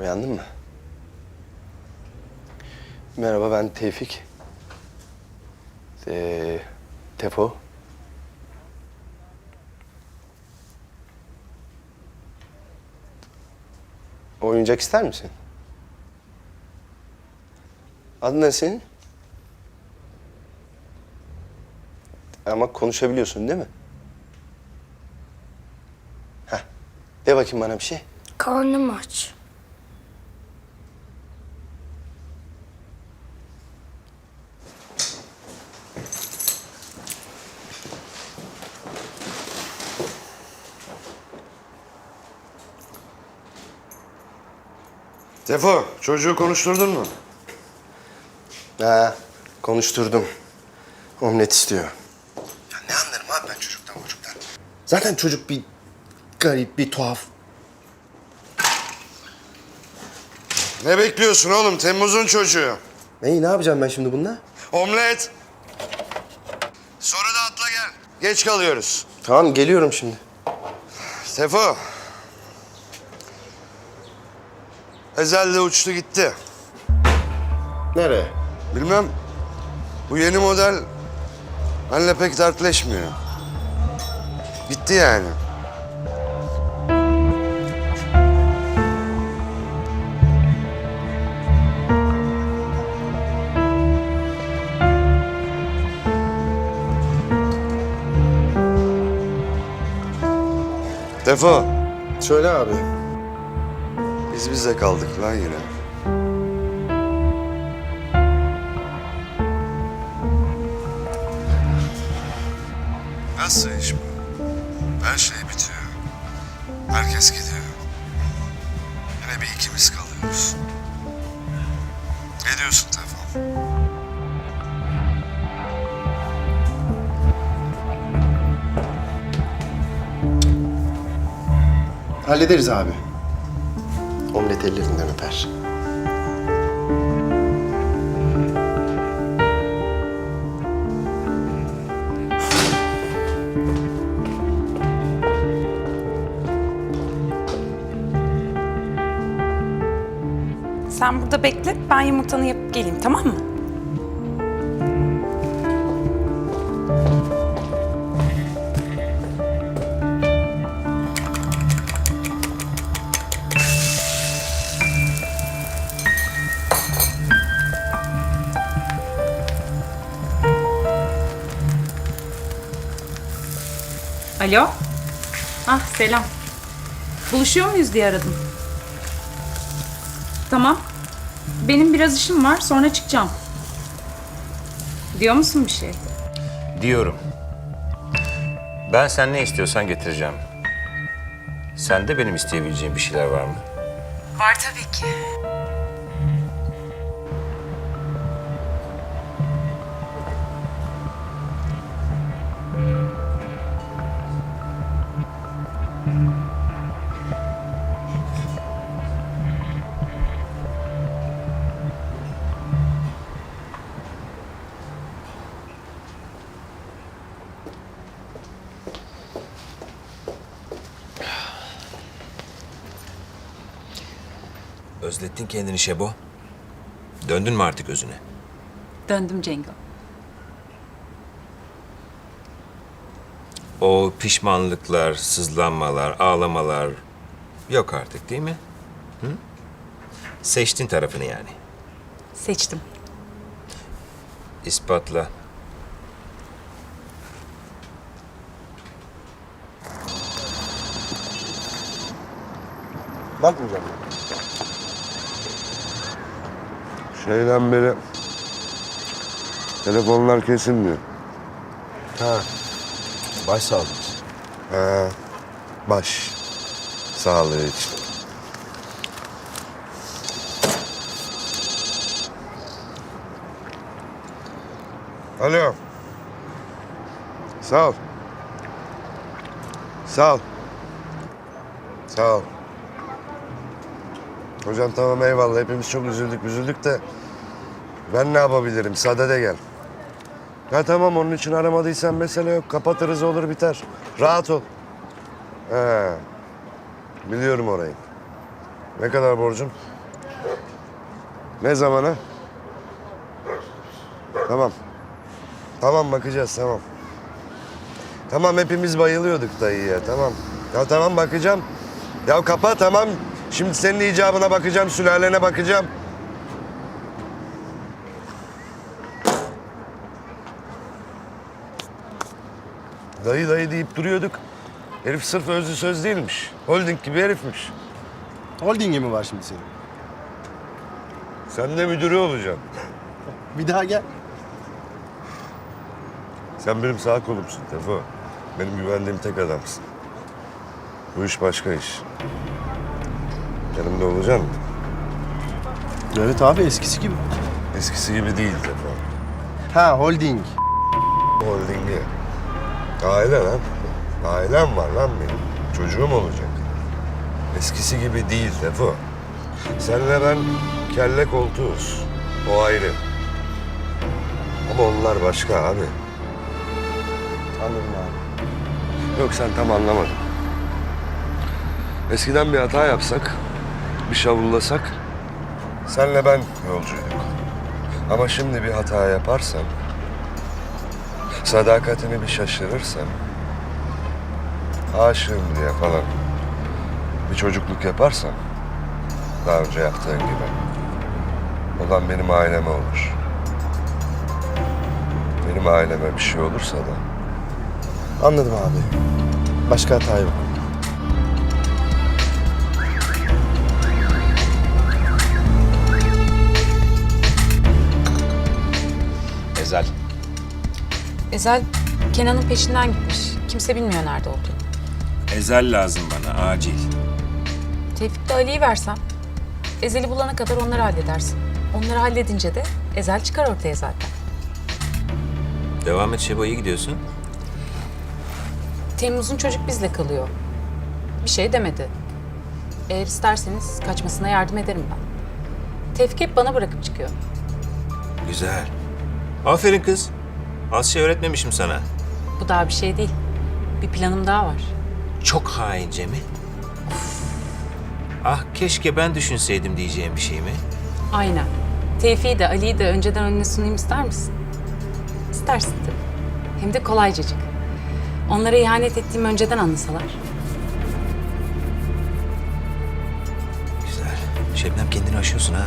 Uyandın mı? Merhaba ben Tevfik. Ee, Tefo. Oyuncak ister misin? Adın ne senin? Ama konuşabiliyorsun değil mi? Heh. De bakayım bana bir şey. Karnım aç. Tefo, çocuğu konuşturdun mu? Ha, konuşturdum. Omlet istiyor. Ya ne anlarım abi ben çocuktan çocuktan. Zaten çocuk bir garip, bir tuhaf. Ne bekliyorsun oğlum? Temmuz'un çocuğu. Neyi, ne yapacağım ben şimdi bununla? Omlet. Sonra da atla gel. Geç kalıyoruz. Tamam, geliyorum şimdi. Tefo. Ezel de uçtu gitti. Nereye? Bilmem. Bu yeni model benimle pek dertleşmiyor. Gitti yani. Defo, Söyle abi. Biz bize kaldık lan yine. Nasıl iş bu? Her şey bitiyor. Herkes gidiyor. Yine bir ikimiz kalıyoruz. Ne diyorsun Tefo? Hallederiz abi. Omlet ellerinden öper. Sen burada bekle, ben yumurtanı yapıp geleyim tamam mı? Alo? Ah selam. Buluşuyor muyuz diye aradım. Tamam. Benim biraz işim var, sonra çıkacağım. Diyor musun bir şey? Diyorum. Ben sen ne istiyorsan getireceğim. Sende benim isteyebileceğim bir şeyler var mı? Var tabii ki. Özlettin kendini Şebo. Döndün mü artık özüne? Döndüm Cengo. O pişmanlıklar, sızlanmalar, ağlamalar yok artık değil mi? Hı? Seçtin tarafını yani. Seçtim. İspatla. Bakmayacağım. Şeyden beri telefonlar kesilmiyor. Ha. Baş sağlığı. Ha, baş sağlığı için. Alo. Sağ ol. Sağ ol. Sağ ol. Hocam tamam eyvallah. Hepimiz çok üzüldük üzüldük de ben ne yapabilirim? Sadede gel. Ha tamam onun için aramadıysan mesele yok. Kapatırız olur biter. Rahat ol. He. Biliyorum orayı. Ne kadar borcum? Ne zamana? Tamam. Tamam bakacağız tamam. Tamam hepimiz bayılıyorduk dayıya tamam. Ya tamam bakacağım. Ya kapa tamam. Şimdi senin icabına bakacağım, sülalene bakacağım. Dayı dayı deyip duruyorduk. Herif sırf özlü söz değilmiş. Holding gibi herifmiş. Holding'i mi var şimdi senin? Sen de müdürü olacaksın. Bir daha gel. Sen benim sağ kolumsun Tefo. Benim güvendiğim tek adamsın. Bu iş başka iş. Yanımda olacaksın mı? Evet abi eskisi gibi. Eskisi gibi değil Tefo. Ha holding. Holdingi. Aile lan. Ailem var lan benim. Çocuğum olacak. Eskisi gibi değil Tefo. Senle ben kelle koltuğuz. O ayrı. Ama onlar başka abi. Anladım abi. Yok sen tam anlamadın. Eskiden bir hata yapsak, bir şavullasak, senle ben yolcuyduk. Ama şimdi bir hata yaparsan, sadakatini bir şaşırırsan, aşığım diye falan bir çocukluk yaparsan, daha önce yaptığın gibi, olan benim aileme olur. Benim aileme bir şey olursa da Anladım abi. Başka hata yok. Ezel. Ezel Kenan'ın peşinden gitmiş. Kimse bilmiyor nerede olduğunu. Ezel lazım bana acil. Tevfik de Ali'yi versem. Ezel'i bulana kadar onları halledersin. Onları halledince de Ezel çıkar ortaya zaten. Devam et Şebo iyi gidiyorsun. Temmuz'un çocuk bizle kalıyor. Bir şey demedi. Eğer isterseniz kaçmasına yardım ederim ben. Tevfik hep bana bırakıp çıkıyor. Güzel. Aferin kız. Az şey öğretmemişim sana. Bu daha bir şey değil. Bir planım daha var. Çok haince mi? Ah keşke ben düşünseydim diyeceğim bir şey mi? Aynen. Tevfik'i de Ali'yi de önceden önüne sunayım ister misin? İstersin tabii. Hem de kolaycacık. Onlara ihanet ettiğimi önceden anlasalar. Güzel. Şebnem kendini aşıyorsun ha.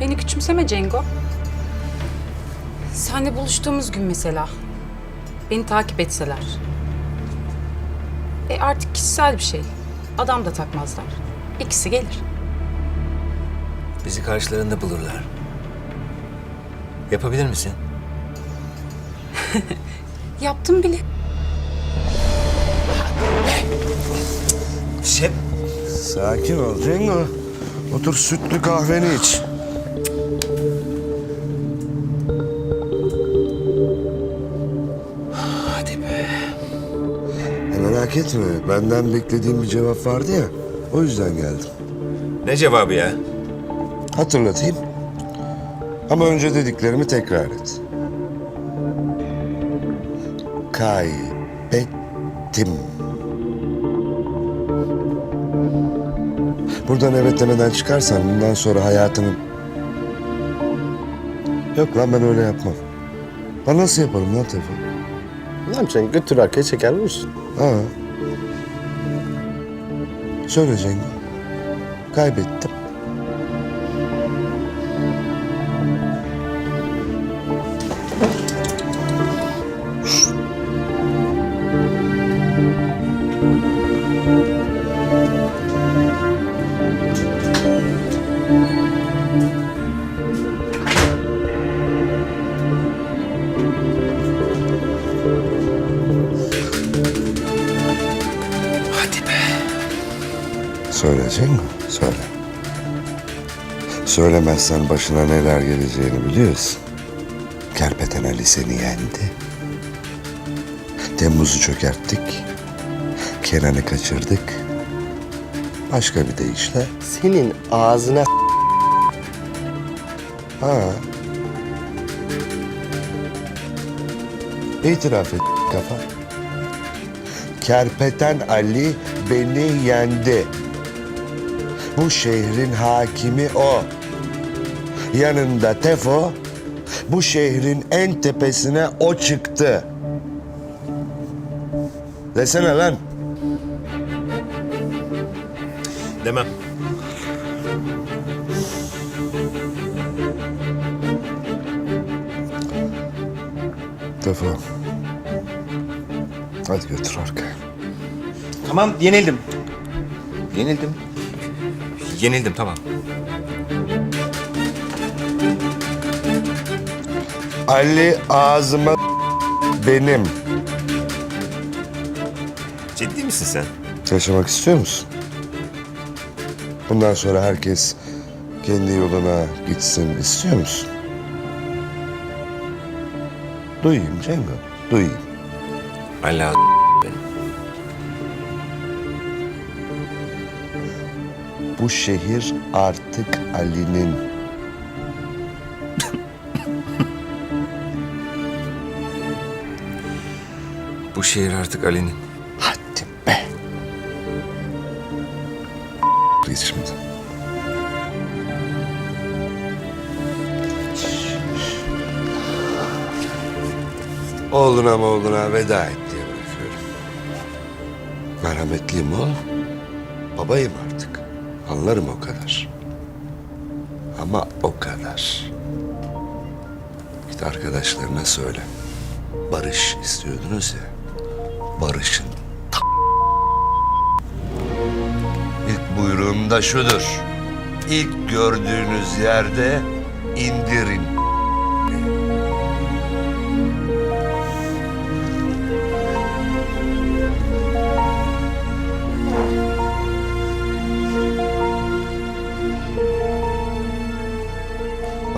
Beni küçümseme Cengo. Seninle buluştuğumuz gün mesela. Beni takip etseler. E artık kişisel bir şey. Adam da takmazlar. İkisi gelir. Bizi karşılarında bulurlar. Yapabilir misin? Yaptım bile. Şeb... Sakin ol Cengo. Otur sütlü kahveni iç. Merak etme. Benden beklediğim bir cevap vardı ya. O yüzden geldim. Ne cevabı ya? Hatırlatayım. Ama önce dediklerimi tekrar et. Kaybettim. Buradan evet demeden çıkarsan bundan sonra hayatının... Yok lan ben öyle yapmam. Ben nasıl yaparım lan telefon? Ne yapacaksın? Götür arkaya çeker misin? Ha. Söyle Cengo. Kaybettim. Söylemezsen başına neler geleceğini biliyorsun. Kerpeten Ali seni yendi. Temmuz'u çökerttik. Kenan'ı kaçırdık. Başka bir deyişle. Senin ağzına Ha. İtiraf et kafa. Kerpeten Ali beni yendi. Bu şehrin hakimi o. yanında Tefo bu şehrin en tepesine o çıktı. Desene lan. Demem. Tefo. Hadi götür arkaya. Tamam yenildim. Yenildim. Yenildim tamam. Ali ağzıma benim. Ciddi misin sen? Yaşamak istiyor musun? Bundan sonra herkes kendi yoluna gitsin istiyor musun? Duyayım Cengo, duyayım. Allah. Bu şehir artık Ali'nin. Bu şehir artık Ali'nin. Hadi be. Git şimdi. Oğluna oğluna veda et diye bırakıyorum. Merhametliyim oğlum. Babayım artık. Anlarım o kadar. Ama o kadar. Git arkadaşlarına söyle. Barış istiyordunuz ya. Barış'ın İlk buyruğum da şudur. İlk gördüğünüz yerde indirin.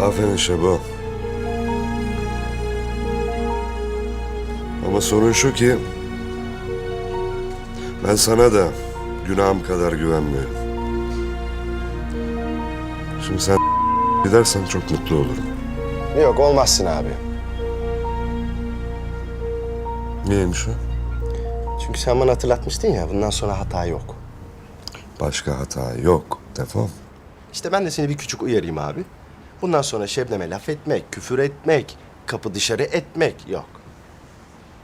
Aferin Şebo. Ama sorun şu ki ben sana da günahım kadar güvenmiyorum. Şimdi sen gidersen çok mutlu olurum. Yok olmazsın abi. Niyeymiş o? Çünkü sen bana hatırlatmıştın ya bundan sonra hata yok. Başka hata yok. Defol. İşte ben de seni bir küçük uyarayım abi. Bundan sonra Şebnem'e laf etmek, küfür etmek, kapı dışarı etmek yok.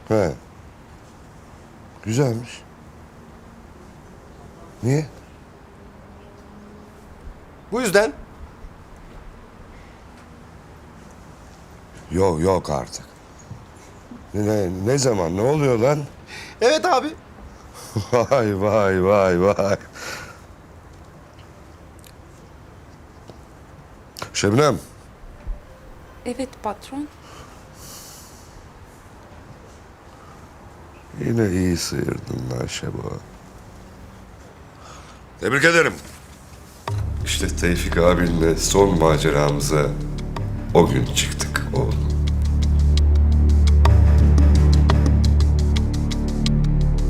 He. Güzelmiş. Niye? Bu yüzden Yok yok artık. Ne, ne zaman ne oluyor lan? evet abi. Vay vay vay vay. Şebnem. Evet patron. Yine iyi sıyırdın lan Şebo. Tebrik ederim. İşte Tevfik abinle son maceramıza o gün çıktık oğlum.